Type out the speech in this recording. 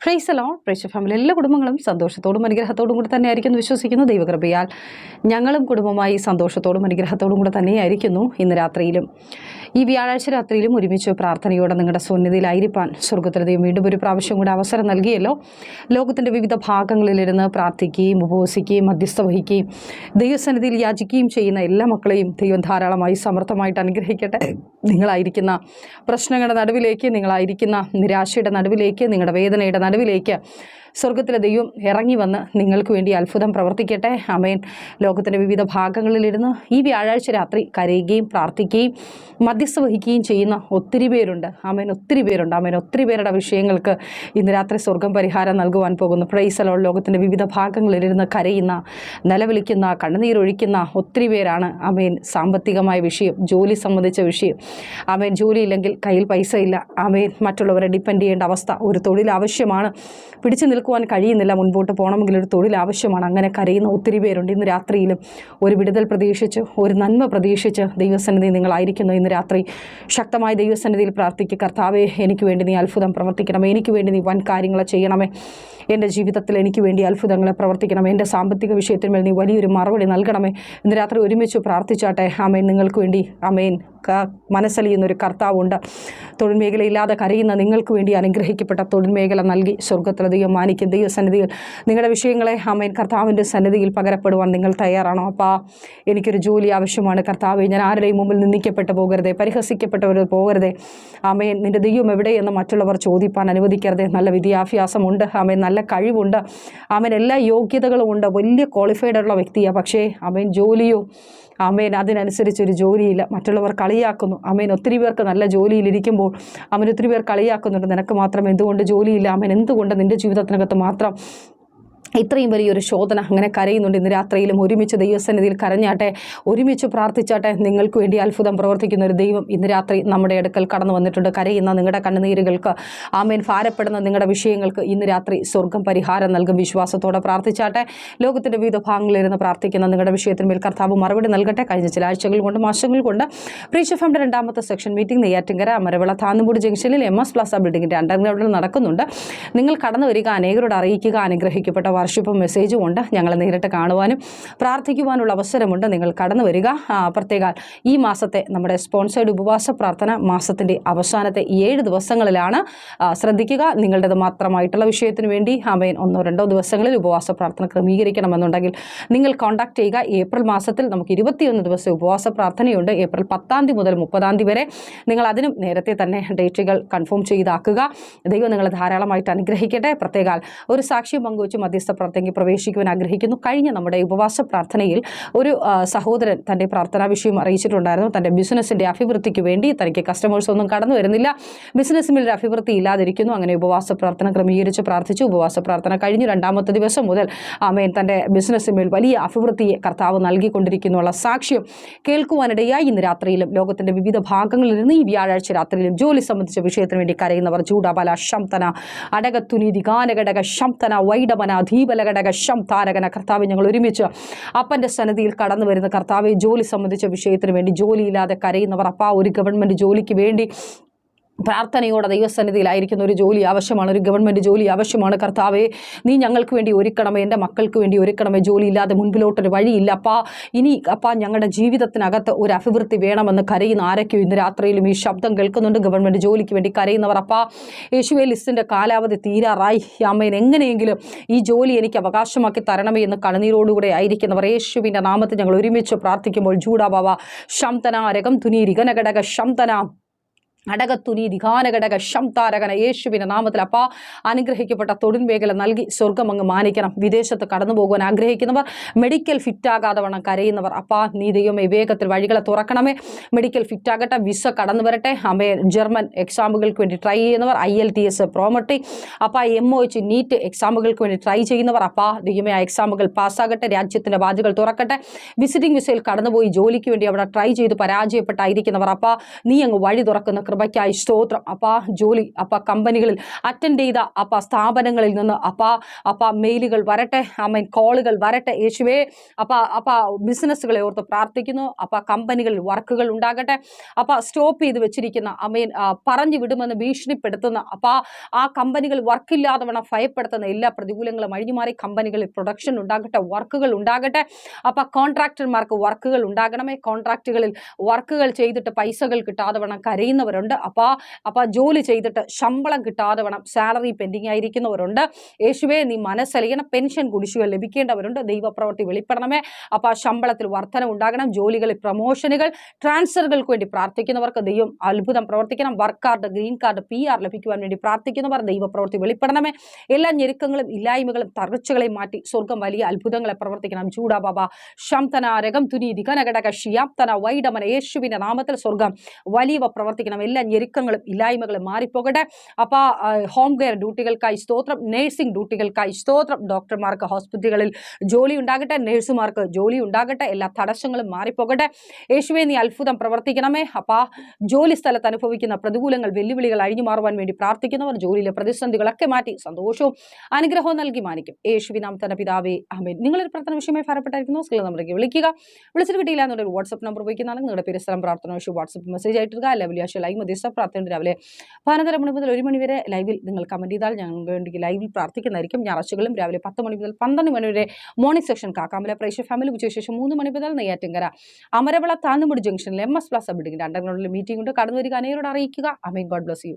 Fries alone പ്രേക്ഷ family എല്ലാ കുടുംബങ്ങളും സന്തോഷത്തോടും അനുഗ്രഹത്തോടും കൂടി തന്നെയായിരിക്കും വിശ്വസിക്കുന്നു ദൈവകൃപയാൽ. ഞങ്ങളും കുടുംബമായി സന്തോഷത്തോടും അനുഗ്രഹത്തോടും കൂടെ തന്നെയായിരിക്കുന്നു ഇന്ന് രാത്രിയിലും. ഈ വ്യാഴാഴ്ച രാത്രിയിലും ഒരുമിച്ച് പ്രാർത്ഥനയോടെ നിങ്ങളുടെ സന്നിധിയിലായിരിക്കാൻ സ്വർഗത്തിലെ ദൈവം വീണ്ടും ഒരു പ്രാവശ്യം കൂടി അവസരം നൽകിയല്ലോ. ലോകത്തിന്റെ വിവിധ ഭാഗങ്ങളിലിരുന്ന് പ്രാർത്ഥിക്കുകയും ഉപവസിക്കുകയും മധ്യസ്ഥ വഹിക്കുകയും ദൈവസന്നിധിയിൽ യാചിക്കുകയും ചെയ്യുന്ന എല്ലാ മക്കളെയും ദൈവം ധാരാളമായി സമർത്ഥമായിട്ട് അനുഗ്രഹിക്കട്ടെ. നിങ്ങളായിരിക്കുന്ന പ്രശ്നങ്ങളുടെ നടുവിലേക്ക് നിങ്ങളായിരിക്കുന്ന നിരാശയുടെ നടുവിലേക്ക് നിങ്ങളുടെ വേദനയുടെ നടുവിലേക്ക് സ്വർഗത്തിലെ ദൈവം ഇറങ്ങി വന്ന് നിങ്ങൾക്ക് വേണ്ടി അത്ഭുതം പ്രവർത്തിക്കട്ടെ. അമേൻ ലോകത്തിന്റെ വിവിധ ഭാഗങ്ങളിലിരുന്ന് ഈ വ്യാഴാഴ്ച രാത്രി കരയുകയും പ്രാർത്ഥിക്കുകയും മധ്യസ്ഥ വഹിക്കുകയും ചെയ്യുന്ന ഒത്തിരി പേരുണ്ട്. അമേൻ ഒത്തിരി പേരുണ്ട്. അമേൻ ഒത്തിരി പേരുടെ വിഷയങ്ങൾക്ക് ഇന്ന് രാത്രി സ്വർഗം പരിഹാരം നൽകുവാൻ പോകുന്നു. പ്രൈസലോ ലോകത്തിന്റെ വിവിധ ഭാഗങ്ങളിലിരുന്ന് കരയുന്ന നിലവിളിക്കുന്ന കണ്ണുനീരൊഴിക്കുന്ന ഒത്തിരി പേരാണ് അമേൻ സാമ്പത്തികമായ വിഷയം ജോലി സംബന്ധിച്ച വിഷയം. അമേൻ ജോലിയില്ലെങ്കിൽ കയ്യിൽ പൈസ ഇല്ല. അമേൻ മറ്റുള്ളവരെ ഡിപ്പെൻഡ് ചെയ്യേണ്ട അവസ്ഥ. ഒരു തൊഴിൽ ആവശ്യമാണ്. പിടിച്ചു നിൽക്കുവാൻ കഴിയുന്നില്ല. മുൻപോട്ട് പോകണമെങ്കിൽ ഒരു തൊഴിൽ ആവശ്യമാണ്. അങ്ങനെ കരയുന്ന ഒത്തിരി പേരുണ്ട്. ഇന്ന് രാത്രിയിലും ഒരു വിടുതൽ പ്രതീക്ഷിച്ച് ഒരു നന്മ പ്രതീക്ഷിച്ച് ദൈവസന്നിധി നിങ്ങളായിരിക്കുന്നു. ഇന്ന് രാത്രി ശക്തമായ ദൈവസന്നിധിയിൽ പ്രാർത്ഥിക്കുക കർത്താവേ എനിക്ക് വേണ്ടി നീ അത്ഭുതം പ്രവർത്തിക്കണമേ. എനിക്ക് വേണ്ടി നീ വൻ കാര്യങ്ങൾ ചെയ്യണമേ. എന്റെ ജീവിതത്തിൽ എനിക്ക് വേണ്ടി അത്ഭുതങ്ങളെ പ്രവർത്തിക്കണമേ. എന്റെ സാമ്പത്തിക വിഷയത്തിന്മേൽ നീ വലിയൊരു മറുപടി നൽകണമേ. ഇന്ന് രാത്രി ഒരുമിച്ച് പ്രാർത്ഥിച്ചാട്ടെ. അമേൻ നിങ്ങൾക്ക് വേണ്ടി. അമേൻ മനസ്സലിയുന്ന ഒരു കർത്താവുണ്ട്. തൊഴിൽ മേഖലയില്ലാതെ കരയുന്ന നിങ്ങൾക്ക് വേണ്ടി അനുഗ്രഹിക്കപ്പെട്ട തൊഴിൽ മേഖല നൽകി സ്വർഗത്തിലെ ദൈവം മാനിക്കും. ദൈവസന്നിധിയിൽ നിങ്ങളുടെ വിഷയങ്ങളെ അമ്മയൻ കർത്താവിന്റെ സന്നിധിയിൽ പകരപ്പെടുവാൻ നിങ്ങൾ തയ്യാറാണോ? അപ്പോൾ എനിക്കൊരു ജോലി ആവശ്യമാണ്. കർത്താവ് ഞാൻ ആരുടെയും മുമ്പിൽ നിന്ദിക്കപ്പെട്ടു പോകരുതേ പരിഹസിക്കപ്പെട്ടവർ പോകരുതേ. അമ്മയൻ നിന്റെ ദൈവം എവിടെയെന്ന് മറ്റുള്ളവർ ചോദിപ്പാൻ അനുവദിക്കരുതേ. നല്ല വിദ്യാഭ്യാസമുണ്ട്. അമ്മയൻ നല്ല കഴിവുണ്ട്. അമ്മൻ എല്ലാ യോഗ്യതകളും ഉണ്ട്. വലിയ ക്വാളിഫൈഡ് ഉള്ള വ്യക്തിയാണ് പക്ഷേ അമ്മയൻ ജോലിയോ അമേൻ അതിനനുസരിച്ച് ഒരു ജോലിയില്ല. മറ്റുള്ളവർ കളിയാക്കുന്നു. അമ്മേൻ ഒത്തിരി പേർക്ക് നല്ല ജോലിയിലിരിക്കുമ്പോൾ അവൻ ഒത്തിരി പേർ കളിയാക്കുന്നുണ്ട്. നിനക്ക് മാത്രം എന്തുകൊണ്ട് ജോലിയില്ല? അമ്മൻ എന്തുകൊണ്ട് നിന്റെ ജീവിതത്തിനകത്ത് മാത്രം ഇത്രയും വലിയൊരു ശോധന അങ്ങനെ കരയുന്നുണ്ട്. ഇന്ന് രാത്രിയിലും ഒരുമിച്ച് ദൈവസന്നിധിയിൽ കരഞ്ഞാട്ടെ ഒരുമിച്ച് പ്രാർത്ഥിച്ചാട്ടെ നിങ്ങൾക്ക് വേണ്ടി അത്ഭുതം പ്രവർത്തിക്കുന്ന ഒരു ദൈവം ഇന്ന് രാത്രി നമ്മുടെ അടുക്കൽ കടന്നു വന്നിട്ടുണ്ട്. കരയുന്ന നിങ്ങളുടെ കണ്ണുനീരുകൾക്ക് ആമേൻ ഭാരപ്പെടുന്ന നിങ്ങളുടെ വിഷയങ്ങൾക്ക് ഇന്ന് രാത്രി സ്വർഗം പരിഹാരം നൽകും. വിശ്വാസത്തോടെ പ്രാർത്ഥിച്ചാട്ടെ ലോകത്തിന്റെ വിവിധ ഭാഗങ്ങളിലിരുന്ന് പ്രാർത്ഥിക്കുന്ന നിങ്ങളുടെ വിഷയത്തിന്മേൽ കർത്താവ് മറുപടി നൽകട്ടെ. കഴിഞ്ഞ ചില ആഴ്ചകൾ കൊണ്ട് മാസങ്ങൾ കൊണ്ട് പ്രീഷ ഫാമിന്റെ രണ്ടാമത്തെ സെക്ഷൻ മീറ്റിംഗ് നെയ്യാറ്റിങ്കര അമരവിള താന്നുംപൂടി ജംഗ്ഷനിൽ എം എസ് പ്ലാസ ബിൽഡിങ്ങിന്റെ അണ്ടർഗ്രൗണ്ടിൽ നടക്കുന്നുണ്ട്. നിങ്ങൾ കടന്നു വരിക അനേകരോട് അറിയിക്കുക അനുഗ്രഹിക്കപ്പെട്ട വർഷിപ്പും മെസ്സേജും ഉണ്ട്. ഞങ്ങളെ നേരിട്ട് കാണുവാനും പ്രാർത്ഥിക്കുവാനുള്ള അവസരമുണ്ട്. നിങ്ങൾ കടന്നു വരിക. പ്രത്യേക ഈ മാസത്തെ നമ്മുടെ സ്പോൺസേഡ് ഉപവാസ പ്രാർത്ഥന മാസത്തിന്റെ അവസാനത്തെ ഏഴ് ദിവസങ്ങളിലാണ്. ശ്രദ്ധിക്കുക. നിങ്ങളുടേത് മാത്രമായിട്ടുള്ള വിഷയത്തിന് വേണ്ടി അമയൻ ഒന്നോ രണ്ടോ ദിവസങ്ങളിൽ ഉപവാസ പ്രാർത്ഥന ക്രമീകരിക്കണമെന്നുണ്ടെങ്കിൽ നിങ്ങൾ കോൺടാക്ട് ചെയ്യുക. ഏപ്രിൽ മാസത്തിൽ നമുക്ക് ഇരുപത്തിയൊന്ന് ദിവസം ഉപവാസ പ്രാർത്ഥനയുണ്ട്. ഏപ്രിൽ പത്താം തീയതി മുതൽ മുപ്പതാം തീയതി വരെ നിങ്ങൾ അതിനും നേരത്തെ തന്നെ ഡേറ്റുകൾ കൺഫേം ചെയ്താക്കുക. ദൈവം നിങ്ങളെ ധാരാളമായിട്ട് അനുഗ്രഹിക്കട്ടെ. പ്രത്യേകാൽ ഒരു സാക്ഷ്യം പങ്കുവച്ച് മധ്യസ്ഥ പ്രാർത്ഥനയ്ക്ക് പ്രവേശിക്കുവാൻ ആഗ്രഹിക്കുന്നു. കഴിഞ്ഞ നമ്മുടെ ഉപവാസ പ്രാർത്ഥനയിൽ ഒരു സഹോദരൻ തന്റെ പ്രാർത്ഥനാ വിഷയം അറിയിച്ചിട്ടുണ്ടായിരുന്നു. തന്റെ ബിസിനസ്സിന്റെ അഭിവൃദ്ധിക്ക് വേണ്ടി തനിക്ക് കസ്റ്റമേഴ്സ് ഒന്നും കടന്നു വരുന്നില്ല. ബിസിനസ്സിൽ ഒരു അഭിവൃദ്ധി ഇല്ലാതിരിക്കുന്നു. അങ്ങനെ ഉപവാസ പ്രാർത്ഥന ക്രമീകരിച്ച് പ്രാർത്ഥിച്ചു. ഉപവാസ പ്രാർത്ഥന കഴിഞ്ഞു. രണ്ടാമത്തെ ദിവസം മുതൽ ആമേൻ തന്റെ ബിസിനസ്സിന്മേൽ വലിയ അഭിവൃദ്ധിയെ കർത്താവ് നൽകിക്കൊണ്ടിരിക്കുന്നുള്ള സാക്ഷ്യം കേൾക്കുവാനിടയായി. ഇന്ന് രാത്രിയിലും ലോകത്തിന്റെ വിവിധ ഭാഗങ്ങളിൽ നിന്ന് ഈ വ്യാഴാഴ്ച രാത്രിയിലും ജോലി സംബന്ധിച്ച വിഷയത്തിന് വേണ്ടി കരയുന്നവർ ചൂടബല ശംതന അടകത്തുനീതി ഗാനഘടക ശംതന വൈഡമന ധീപലഘടക ശം താരകന കർത്താവ് ഞങ്ങൾ ഒരുമിച്ച് അപ്പന്റെ സന്നദ്ധിയിൽ കടന്നു വരുന്ന കർത്താവ് ജോലി സംബന്ധിച്ച വിഷയത്തിന് വേണ്ടി ജോലിയില്ലാതെ കരയുന്നവർ അപ്പ ഒരു ഗവൺമെന്റ് ജോലിക്ക് വേണ്ടി പ്രാർത്ഥനയോടെ ദൈവസന്നിധിയിലായിരിക്കുന്ന ഒരു ജോലി ആവശ്യമാണ് ഒരു ഗവൺമെന്റ് ജോലി ആവശ്യമാണ്. കർത്താവേ നീ ഞങ്ങൾക്ക് വേണ്ടി ഒരുക്കണമേ എന്റെ മക്കൾക്ക് വേണ്ടി ഒരുക്കണമേ. ജോലിയില്ലാതെ മുൻപിലോട്ടൊരു വഴിയില്ല. അപ്പാ ഇനി അപ്പാ ഞങ്ങളുടെ ജീവിതത്തിനകത്ത് ഒരു അഭിവൃദ്ധി വേണമെന്ന് കരയുന്ന ആരൊക്കെയോ ഇന്ന് രാത്രിയിലും ഈ ശബ്ദം കേൾക്കുന്നുണ്ട്. ഗവൺമെന്റ് ജോലിക്ക് വേണ്ടി കരയുന്നവർ അപ്പാ യേശുവെ ലിസ്റ്റിന്റെ കാലാവധി തീരാറായി. അമ്മേൻ എങ്ങനെയെങ്കിലും ഈ ജോലി എനിക്ക് അവകാശമാക്കി തരണമേ എന്ന് കണനീരോടുകൂടെ ആയിരിക്കുന്നവർ യേശുവിന്റെ നാമത്തിൽ ഞങ്ങൾ ഒരുമിച്ച് പ്രാർത്ഥിക്കുമ്പോൾ ജൂഡാബാവ ശംതന രകം തുനി രിഗനഘടക ശംതന. അടകത്തുനി ദിഘാനഘടക ശംതാരകന യേശുവിന്റെ നാമത്തിൽ അപ്പാ അനുഗ്രഹിക്കപ്പെട്ട തൊഴിൽ മേഖല നൽകി സ്വർഗം അങ്ങ് മാനിക്കണം. വിദേശത്ത് കടന്നു പോകുവാൻ ആഗ്രഹിക്കുന്നവർ മെഡിക്കൽ ഫിറ്റാകാതെ വണ്ണം കരയുന്നവർ അപ്പാ നീ ദൈവമേ വേഗത്തിൽ വഴികളെ തുറക്കണമേ. മെഡിക്കൽ ഫിറ്റാകട്ടെ വിസ കടന്നു വരട്ടെ. അമേ ജർമ്മൻ എക്സാമുകൾക്ക് വേണ്ടി ട്രൈ ചെയ്യുന്നവർ ഐ എൽ ടി എസ് പ്രോമട്ടി അപ്പ എം ഒ എച്ച് നീറ്റ് എക്സാമുകൾക്ക് വേണ്ടി ട്രൈ ചെയ്യുന്നവർ അപ്പാ ദൈവമേ ആ എക്സാമുകൾ പാസ്സാകട്ടെ രാജ്യത്തിന്റെ വാതികൾ തുറക്കട്ടെ. വിസിറ്റിംഗ് വിസയിൽ കടന്നുപോയി ജോലിക്ക് വേണ്ടി അവിടെ ട്രൈ ചെയ്ത് പരാജയപ്പെട്ടായിരിക്കുന്നവർ അപ്പാ നീ അങ്ങ് വഴി തുറക്കുന്ന കൃപയ്ക്കായി സ്തോത്രം. അപ്പ ജോലി. അപ്പ കമ്പനികളിൽ അറ്റൻഡ് ചെയ്ത അപ്പ സ്ഥാപനങ്ങളിൽ നിന്ന് അപ്പ അപ്പ മെയിലുകൾ വരട്ടെ. അമ്മ കോളുകൾ വരട്ടെ. യേശുവേ അപ്പ അപ്പ ബിസിനസ്സുകളെ ഓർത്ത് പ്രാർത്ഥിക്കുന്നു. അപ്പ കമ്പനികളിൽ വർക്കുകൾ ഉണ്ടാകട്ടെ. അപ്പ സ്റ്റോപ്പ് ചെയ്ത് വെച്ചിരിക്കുന്ന അമ്മയൻ പറഞ്ഞു വിടുമെന്ന് ഭീഷണിപ്പെടുത്തുന്ന അപ്പ ആ കമ്പനികൾ വർക്കില്ലാതെ വേണം ഭയപ്പെടുത്തുന്ന എല്ലാ പ്രതികൂലങ്ങളും അഴിഞ്ഞുമാറി കമ്പനികളിൽ പ്രൊഡക്ഷൻ ഉണ്ടാകട്ടെ. വർക്കുകൾ ഉണ്ടാകട്ടെ. അപ്പ കോൺട്രാക്ടർമാർക്ക് വർക്കുകൾ ഉണ്ടാകണമേ. കോൺട്രാക്റ്റുകളിൽ വർക്കുകൾ ചെയ്തിട്ട് പൈസകൾ കിട്ടാതെ വേണം അപ്പ അപ്പോൾ ജോലി ചെയ്തിട്ട് ശമ്പളം കിട്ടാതെ വേണം സാലറി പെൻഡിങ് ആയിരിക്കുന്നവരുണ്ട്. യേശുവെ നീ മനസ്സലിയണം. പെൻഷൻ കുടിശ്ശിക ലഭിക്കേണ്ടവരുണ്ട്. ദൈവപ്രവൃത്തി വെളിപ്പെടണമേ. അപ്പോൾ ശമ്പളത്തിൽ വർധന ഉണ്ടാകണം. ജോലികളിൽ പ്രൊമോഷനുകൾ ട്രാൻസ്ഫറുകൾക്ക് വേണ്ടി പ്രാർത്ഥിക്കുന്നവർക്ക് ദൈവം അത്ഭുതം പ്രവർത്തിക്കണം. Work card green card P R ലഭിക്കുവാൻ വേണ്ടി പ്രാർത്ഥിക്കുന്നവർ ദൈവപ്രവൃത്തി വെളിപ്പെടണമേ. എല്ലാ ഞെരുക്കങ്ങളും ഇല്ലായ്മകളും തകർച്ചകളെയും മാറ്റി സ്വർഗം വലിയ അത്ഭുതങ്ങളെ പ്രവർത്തിക്കണം. ചൂടാ ബാബ. ശംതനാരകം തുനീതി കനകടക വൈഡമന. യേശുവിന്റെ നാമത്തിൽ സ്വർഗം വലിയവ പ്രവർത്തിക്കണം. എല്ലാ ഞെരുക്കങ്ങളും ഇല്ലായ്മകളും മാറിപ്പോകട്ടെ. അപ്പോൾ ഹോം കെയർ ഡ്യൂട്ടികൾക്കായി സ്തോത്രം നേഴ്സിംഗ് ഡ്യൂട്ടികൾക്കായി സ്തോത്രം. ഡോക്ടർമാർക്ക് ഹോസ്പിറ്റലുകളിൽ ജോലി ഉണ്ടാകട്ടെ നഴ്സുമാർക്ക് ജോലി ഉണ്ടാകട്ടെ എല്ലാ തടസ്സങ്ങളും മാറിപ്പോകട്ടെ. യേശുവെ നീ അത്ഭുതം പ്രവർത്തിക്കണമേ. അപ്പോൾ ജോലി സ്ഥലത്ത് അനുഭവിക്കുന്ന പ്രതികൂലങ്ങൾ വെല്ലുവിളികൾ അഴിഞ്ഞു മാറുവാൻ വേണ്ടി പ്രാർത്ഥിക്കുന്നവർ ജോലിയിലെ പ്രതിസന്ധികളൊക്കെ മാറ്റി സന്തോഷവും അനുഗ്രഹവും നൽകി മാനിക്കും. യേശുവിനാം തന്നെ പിതാവേ അമേൻ നിങ്ങളൊരു പ്രാർത്ഥന വിഷയമായി ഭാരപ്പെട്ടായിരുന്നു സ്കിൽ നമ്മളേക്ക് വിളിക്കുക. വിളിച്ചിട്ട് കിട്ടിയില്ല എന്നുള്ളൊരു വാട്സപ്പ് നമ്പർ ഉപയോഗിക്കുന്നതാണ്. നിങ്ങളുടെ പേര് സ്ഥലം പ്രാർത്ഥന വിഷയം വാട്സപ്പ് മെസ്സേജ് ആയിട്ടിരിക്കുക. അല്ലെങ്കിൽ വെള്ളിയാഴ്ച ലൈവ് മധ്യസ്ഥ പ്രാർത്ഥന രാവിലെ. പതിനൊന്നര മണി മുതൽ ഒരു മണി വരെ ലൈവിൽ നിങ്ങൾ കമന്റ് ചെയ്താൽ ഞങ്ങൾക്ക് വേണ്ടി ലൈവിൽ പ്രാർത്ഥിക്കുന്നതായിരിക്കും. ഞായറാഴ്ചകളും രാവിലെ പത്ത് മണി മുതൽ പന്ത്രണ്ട് മണി വരെ മോർണിംഗ് സെക്ഷൻ കാക്കാമല പ്രേക്ഷക ഫാമിലി ഉച്ചശേഷം മൂന്ന് മണി മുതൽ നെയ്യാറ്റിങ്കര അമരവിള താന്നുമുടി ജംഗ്ഷനിൽ എം എസ് പ്ലസ് ബിൽഡിംഗ് അണ്ടർഗ്രൗണ്ടിൽ മീറ്റിംഗ് ഉണ്ട് കടന്നു വരിക അനേരോട് അറിയിക്കുക. അമീൻ. God bless you